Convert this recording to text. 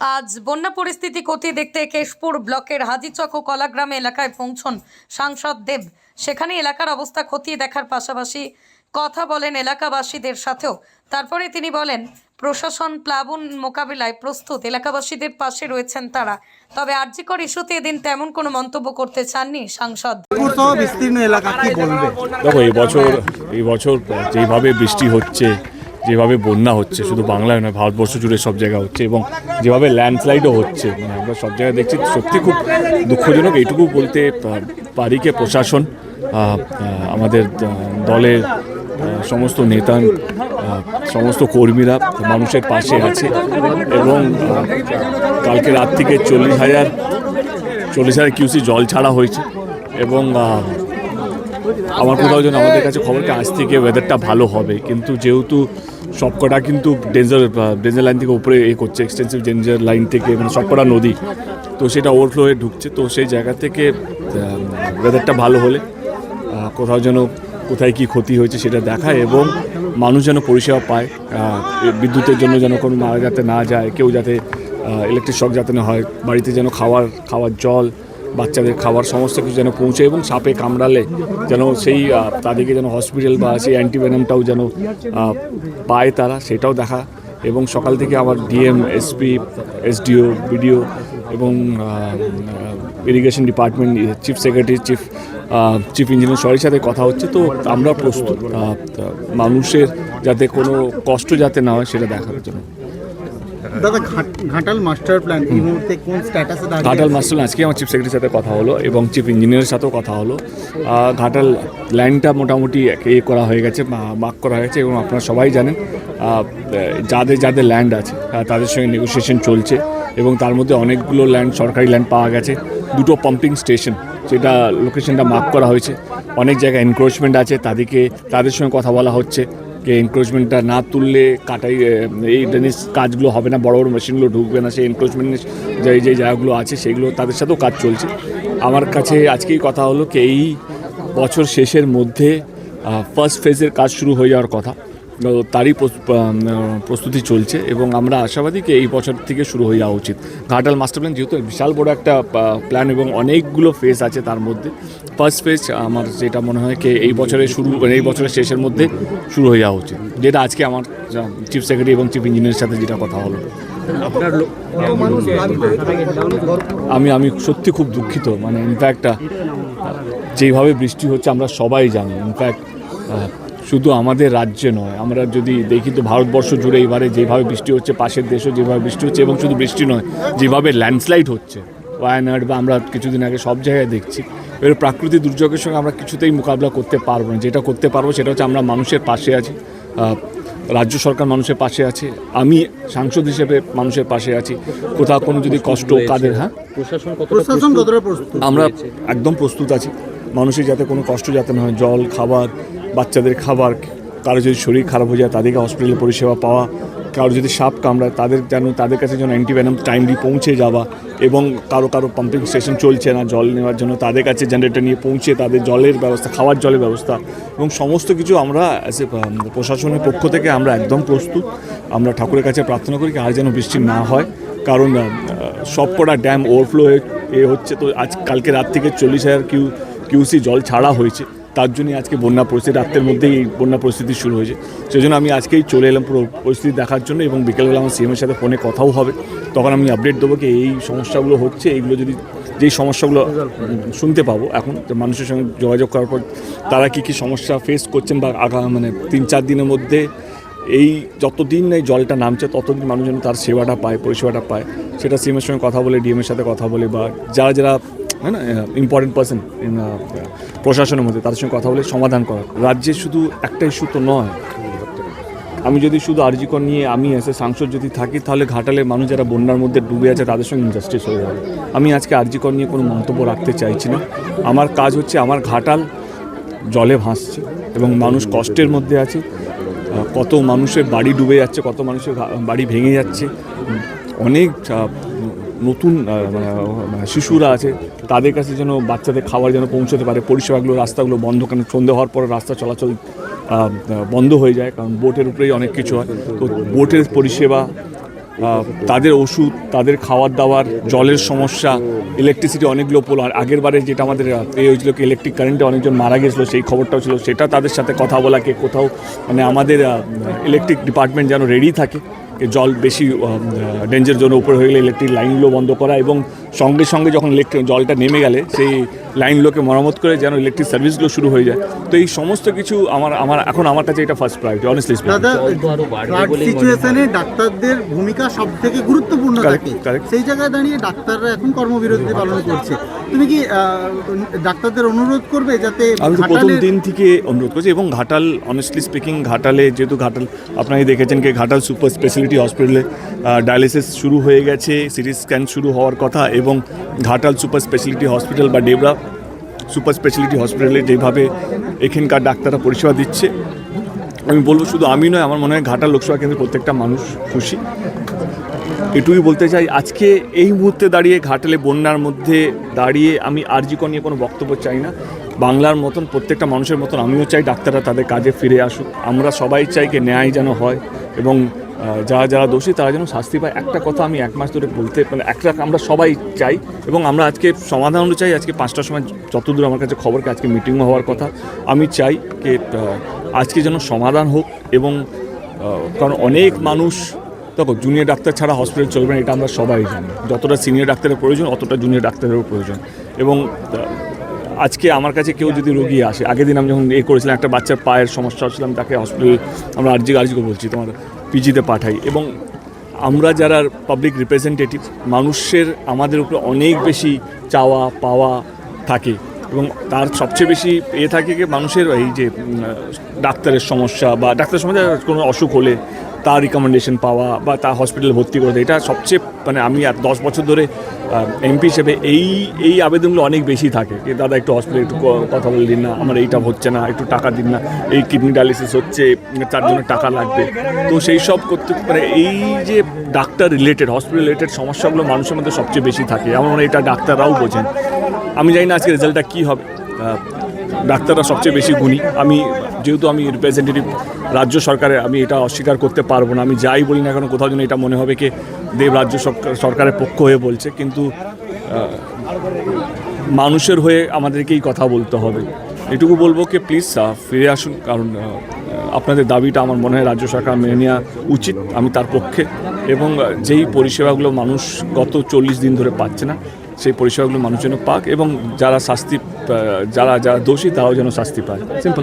আজ বন্যা পরিস্থিতি খতিয়ে দেখতে কেশপুর ব্লকের হাজিচক ও কলাগ্রামে এলাকায় পৌঁছন সাংসদ দেব। সেখানে এলাকার অবস্থা খতিয়ে দেখার পাশাপাশি কথা বলেন এলাকাবাসীদের সাথেও। তারপরে তিনি বলেন প্রশাসন প্লাবন মোকাবিলায় প্রস্তুত এলাকাবাসীদের পাশে রয়েছেন তারা। তবে আর্যিকর ইস্যুতে এদিন তেমন কোনো মন্তব্য করতে চাননি সাংসদ। বিস্তীর্ণ এলাকা কি বলবে? দেখো এই বছর এই বছর যেভাবে বৃষ্টি হচ্ছে যেভাবে বন্যা হচ্ছে, শুধু বাংলায় নয়, ভারতবর্ষ জুড়ে সব জায়গায় হচ্ছে এবং যেভাবে ল্যান্ডস্লাইডও হচ্ছে মানে আমরা সব জায়গায় দেখছি, সত্যি খুব দুঃখজনক। এইটুকু বলতে পারি কে প্রশাসন আমাদের দলের সমস্ত নেতা সমস্ত কর্মীরা মানুষের পাশে আছে এবং কালকে রাত থেকে চল্লিশ হাজার চল্লিশ হাজার কিউসি জল ছাড়া হয়েছে এবং আমার কোথাও যেন আমাদের কাছে খবরটা আজ থেকে ওয়েদারটা ভালো হবে। কিন্তু যেহেতু সবকটা কিন্তু ডেঞ্জার ডেঞ্জার লাইন থেকে উপরে এ করছে এক্সটেন্সিভ ডেঞ্জার লাইন থেকে মানে সবকটা নদী। তো সেটা ওভারফ্লো হয়ে ঢুকছে। তো সেই জায়গা থেকে ওয়েদারটা ভালো হলে কোথাও যেন কোথায় কি ক্ষতি হয়েছে সেটা দেখা এবং মানুষ যেন পরিষেবা পায়। বিদ্যুতের জন্য যেন কোনো মারা যাতে না যায়, কেউ যাতে ইলেকট্রিক শক যাতে না হয়, বাড়িতে যেন খাওয়ার খাওয়ার জল বাচ্চাদের খাবার সমস্ত কিছু যেন পৌঁছে এবং সাপে কামড়ালে যেন সেই তাদেরকে যেন হসপিটাল বা সেই অ্যান্টিভেনামটাও যেন পায় তারা, সেটাও দেখা। এবং সকাল থেকে আমার ডিএম এসপি এসডিও বিডিও এবং irrigation department chief secretary chief chief engineer সবার সাথে কথা হচ্ছে। তো আমরা প্রস্তুত মানুষের যাতে কোনো কষ্ট যাতে না হয় সেটা দেখার জন্য। দাদা ঘাটাল মাস্টার প্ল্যান এই মুহূর্তে কোন স্ট্যাটাসে দাঁড়িয়ে ঘাটাল? মাস্টার আজকে আমার চিফ সেক্রেটারির সাথে কথা হলো এবং চিফ ইঞ্জিনিয়ারের সাথেও কথা হলো। ঘাটাল ল্যান্ডটা মোটামুটি এ করা হয়ে গেছে মার্ক করা হয়েছে এবং আপনারা সবাই জানেন যাদের যাদের ল্যান্ড আছে তাদের সঙ্গে নেগোসিয়েশন চলছে এবং তার মধ্যে অনেকগুলো ল্যান্ড সরকারি ল্যান্ড পাওয়া গেছে। দুটো পাম্পিং স্টেশন যেটা লোকেশনটা মার্ক করা হয়েছে। অনেক জায়গায় এনক্রোচমেন্ট আছে তাদেরকে তাদের সঙ্গে কথা বলা হচ্ছে। যে এনক্রোচমেন্টটা না তুললে কাটাই এই জিনিস কাজগুলো হবে না, বড় বড় মেশিনগুলো ঢুকবে না, সেই এনক্রোচমেন্টের যে যে জায়গাগুলো আছে সেগুলো তাদের সাথেও কাজ চলছে। আমার কাছে আজকেই কথা হলো কি, এই বছর শেষের মধ্যে ফার্স্ট ফেজের কাজ শুরু হয়ে যাওয়ার কথা। তারই প্রস্তুতি চলছে এবং আমরা আশাবাদী কি এই বছর থেকে শুরু হয়ে যাওয়া উচিত। ঘাটাল মাস্টার প্ল্যান যেহেতু বিশাল বড় একটা প্ল্যান এবং অনেকগুলো ফেস আছে তার মধ্যে। ফার্স্ট ফেজ আমার যেটা মনে হয় কি এই বছরের শুরু মানে এই বছরের শেষের মধ্যে শুরু হয়ে যাওয়া উচিত। যেটা আজকে আমার চিফ সেক্রেটারি এবং চিফ ইঞ্জিনিয়ারের সাথে যেটা কথা হলো। আমি আমি সত্যি খুব দুঃখিত। মানে ইনফ্যাক্ট যেভাবে বৃষ্টি হচ্ছে আমরা সবাই জানি। ইনফ্যাক্ট শুধু আমাদের রাজ্যে নয় আমরা যদি দেখি তো ভারতবর্ষ জুড়ে এবারে যেভাবে বৃষ্টি হচ্ছে পাশের দেশও যেভাবে বৃষ্টি হচ্ছে এবং শুধু বৃষ্টি নয় যেভাবে ল্যান্ডস্লাইড হচ্ছে ওয়ায়ানাড বা আমরা কিছুদিন আগে সব জায়গায় দেখছি এবার প্রাকৃতিক দুর্যোগের সঙ্গে আমরা কিছুতেই মোকাবিলা করতে পারব না। যেটা করতে পারব সেটা হচ্ছে আমরা মানুষের পাশে আছি রাজ্য সরকার মানুষের পাশে আছে আমি সাংসদ হিসেবে মানুষের পাশে আছি। কোথাও কোনো যদি কষ্ট কাদের হ্যাঁ? প্রশাসন আমরা একদম প্রস্তুত আছি। মানুষের যাতে কোনো কষ্ট যাতে না হয় জল খাবার বাচ্চাদের খাবার কারও যদি শরীর খারাপ হয়ে যায় তাদেরকে হসপিটালে পরিষেবা পাওয়া কারও যদি সাপ কামড়ায়, তাদের যেন, তাদের কাছে যেন অ্যান্টিভেনাম টাইমলি পৌঁছে যাওয়া এবং কারও কারও পাম্পিং স্টেশন চলছে না, জল নেওয়ার জন্য তাদের কাছে জেনারেটর নিয়ে পৌঁছে তাদের জলের ব্যবস্থা, খাওয়ার জলের ব্যবস্থা এবং সমস্ত কিছু আমরা অ্যাজ এ প্রশাসনের পক্ষ থেকে আমরা একদম প্রস্তুত। আমরা ঠাকুরের কাছে প্রার্থনা করি আর যেন বৃষ্টি না হয়। কারণ সবকটা ড্যাম ওভারফ্লো হয়ে, এ হচ্ছে তো আজ, কালকে রাত থেকে চল্লিশ হাজার কিউ কিউসি জল ছাড়া হয়েছে। তার জন্যই আজকে বন্যা পরিস্থিতি, রাত্রের মধ্যেই এই বন্যা পরিস্থিতি শুরু হয়েছে। সেই জন্য আমি আজকেই চলে এলাম পুরো পরিস্থিতি দেখার জন্য এবং বিকেলবেলা আমার সিএমের সাথে ফোনে কথাও হবে। তখন আমি আপডেট দেবো কি এই সমস্যাগুলো হচ্ছে, এইগুলো যদি যেই সমস্যাগুলো শুনতে পাবো এখন মানুষের সঙ্গে যোগাযোগ করার পর তারা কী কী সমস্যা ফেস করছেন বা আগা মানে তিন চার দিনের মধ্যে এই যতদিন এই জলটা নামছে, ততদিন মানুষ যেন তার সেবাটা পায়, পরিষেবাটা পায়। সেটা সিএমের সঙ্গে কথা বলে ডিএমের সাথে কথা বলে বা যারা যারা হ্যাঁ না ইম্পর্টেন্ট পার্সন প্রশাসনের মধ্যে, তাদের সঙ্গে কথা বলে সমাধান করা রাজ্যে শুধু একটা ইস্যু তো নয়। আমি যদি শুধু আরজিকর নিয়ে আমি এসে সাংসদ যদি থাকি, তাহলে ঘাটালে মানুষ যারা বন্যার মধ্যে ডুবে আছে, তাদের সঙ্গে ইনজাস্টিস হয়ে যাবে। আমি আজকে আরজিকর নিয়ে কোনো মন্তব্য রাখতে চাইছি না। আমার কাজ হচ্ছে, আমার ঘাটাল জলে ভাসছে এবং মানুষ কষ্টের মধ্যে আছে। কত মানুষের বাড়ি ডুবে যাচ্ছে, কত মানুষের বাড়ি ভেঙে যাচ্ছে। অনেক নতুন মানে, মানে শিশুরা আছে তাদের কাছে যেন বাচ্চাদের খাবার যেন পৌঁছতে পারে পরিষেবাগুলো রাস্তাগুলো বন্ধ কারণ সন্ধে হওয়ার পরে রাস্তা চলাচল বন্ধ হয়ে যায় কারণ বোটের উপরেই অনেক কিছু হয়। তো বোটের পরিষেবা তাদের ওষুধ তাদের খাওয়ার দাওয়ার জলের সমস্যা ইলেকট্রিসিটি অনেকগুলো পোল আর আগের বারে যেটা আমাদের এ হয়েছিল কি ইলেকট্রিক কারেন্টে অনেকজন মারা গেছিল সেই খবরটাও ছিল সেটা তাদের সাথে কথা বলাকে কোথাও মানে আমাদের ইলেকট্রিক ডিপার্টমেন্ট যেন রেডি থাকে। জল বেশি ডেঞ্জার জোনের উপরে হয়ে গেলে ইলেকট্রিক লাইনগুলো বন্ধ করা এবং সঙ্গে সঙ্গে যখন ইলেকট্রিক জলটা নেমে গেলে সেই লাইন লাইনগুলোকে মরামত করে যেন ইলেকট্রিক সার্ভিসগুলো শুরু হয়ে যায়। তো এই সমস্ত কিছু আমার আমার এখন আমার কাছে এটা ফার্স্ট প্রায়োরিটি অনেস্টলি মনে সিচুয়েশনে ডাক্তারদের ভূমিকা সব থেকে গুরুত্বপূর্ণ থাকে। সেই জায়গায় দাঁড়িয়ে ডাক্তাররা এখন কর্মবিরতি পালন করছে। তুমি কি ডাক্তারদের অনুরোধ করবে যাতে আমি তো প্রথম দিন থেকে অনুরোধ করছি এবং ঘাটাল অনেস্টলি স্পিকিং ঘাটালে যেহেতু ঘাটাল আপনারা দেখেছেন কি ঘাটাল সুপার স্পেশালিটি হসপিটালে ডায়ালিসিস শুরু হয়ে গেছে সিটি স্ক্যান শুরু হওয়ার কথা এবং ঘাটাল সুপার স্পেশালিটি হসপিটাল বা ডেবরা সুপার স্পেশালিটি হসপিটালে যেভাবে এখানকার ডাক্তাররা পরিষেবা দিচ্ছে, আমি বলব শুধু আমি নয়, আমার মনে হয় ঘাটাল লোকসভা কেন্দ্রের প্রত্যেকটা মানুষ খুশি। এটুকুই বলতে চাই, আজকে এই মুহূর্তে দাঁড়িয়ে ঘাটালে বন্যার মধ্যে দাঁড়িয়ে আমি আরজিকর নিয়ে কোনো বক্তব্য চাই না। বাংলার মতন প্রত্যেকটা মানুষের মতন আমিও চাই ডাক্তাররা তাদের কাজে ফিরে আসুক। আমরা সবাই চাই যে ন্যায় যেন হয় এবং যারা যারা দোষী, তারা যেন শাস্তি পায়। একটা কথা আমি এক মাস ধরে বলতে মানে একটা আমরা সবাই চাই এবং আমরা আজকে সমাধানও চাই আজকে পাঁচটার সময় যতদূর আমার কাছে খবরকে আজকে মিটিংও হওয়ার কথা। আমি চাই যে আজকে যেন সমাধান হোক এবং কারণ অনেক মানুষ দেখো জুনিয়র ডাক্তার ছাড়া হসপিটাল চলবে না, এটা আমরা সবাই জানি। যতটা সিনিয়র ডাক্তারের প্রয়োজন, অতটা জুনিয়র ডাক্তারেরও প্রয়োজন। এবং আজকে আমার কাছে কেউ যদি রোগী আসে, আগের দিন আমি যখন এ করেছিলাম, একটা বাচ্চার পায়ের সমস্যা হচ্ছিলাম তাকে হসপিটাল আমরা আর্জি আর্জিকে বলছি, তোমার পিজিতে পাঠাই। এবং আমরা যারা পাবলিক রিপ্রেজেন্টেটিভ মানুষের আমাদের উপরে অনেক বেশি চাওয়া, পাওয়া থাকে। এবং তার সবচেয়ে বেশি এ থাকে কি মানুষের এই যে ডাক্তারের সমস্যা বা ডাক্তারের সমস্যা কোনো অসুখ হলে তার রিকমেন্ডেশন পাওয়া বা তার হসপিটালে ভর্তি করে এটা সবচেয়ে মানে আমি আর দশ বছর ধরে এমপি হিসেবে এই এই আবেদনগুলো অনেক বেশি থাকে যে, দাদা, একটু হসপিটালে একটু কথা বলে দিন না, আমার এইটা হচ্ছে না, একটু টাকা দিন না, এই কিডনি ডায়ালিসিস হচ্ছে, তার জন্য টাকা লাগবে। তো সেই সব করতে মানে এই যে ডাক্তার রিলেটেড হসপিটাল রিলেটেড সমস্যাগুলো মানুষের মধ্যে সবচেয়ে বেশি থাকে। আমার মনে হয় এটা ডাক্তাররাও বোঝেন। আমি জানি না আজকে রেজাল্টটা কী হবে। ডাক্তাররা সবচেয়ে বেশি গুণী। আমি যেহেতু আমি রিপ্রেজেন্টেটিভ রাজ্য সরকারে, আমি এটা অস্বীকার করতে পারব না। আমি যাই বলি না কেন, কোথাও যেন এটা মনে হবে কি দেব রাজ্য সরকার- সরকারের পক্ষ হয়ে বলছে। কিন্তু মানুষের হয়ে আমাদেরকেই কথা বলতে হবে। এটুকু বলব কি প্লিজ ফিরে আসুন। কারণ আপনাদের দাবিটা আমার মনে হয় রাজ্য সরকার মেনে নেওয়া উচিত। আমি তার পক্ষে। এবং যেই পরিষেবাগুলো মানুষ গত চল্লিশ দিন ধরে পাচ্ছে না সেই পরিষেবাগুলো মানুষ যেন পাক এবং যারা শাস্তি যারা যারা দোষী তারাও যেন শাস্তি পায়। সিম্পল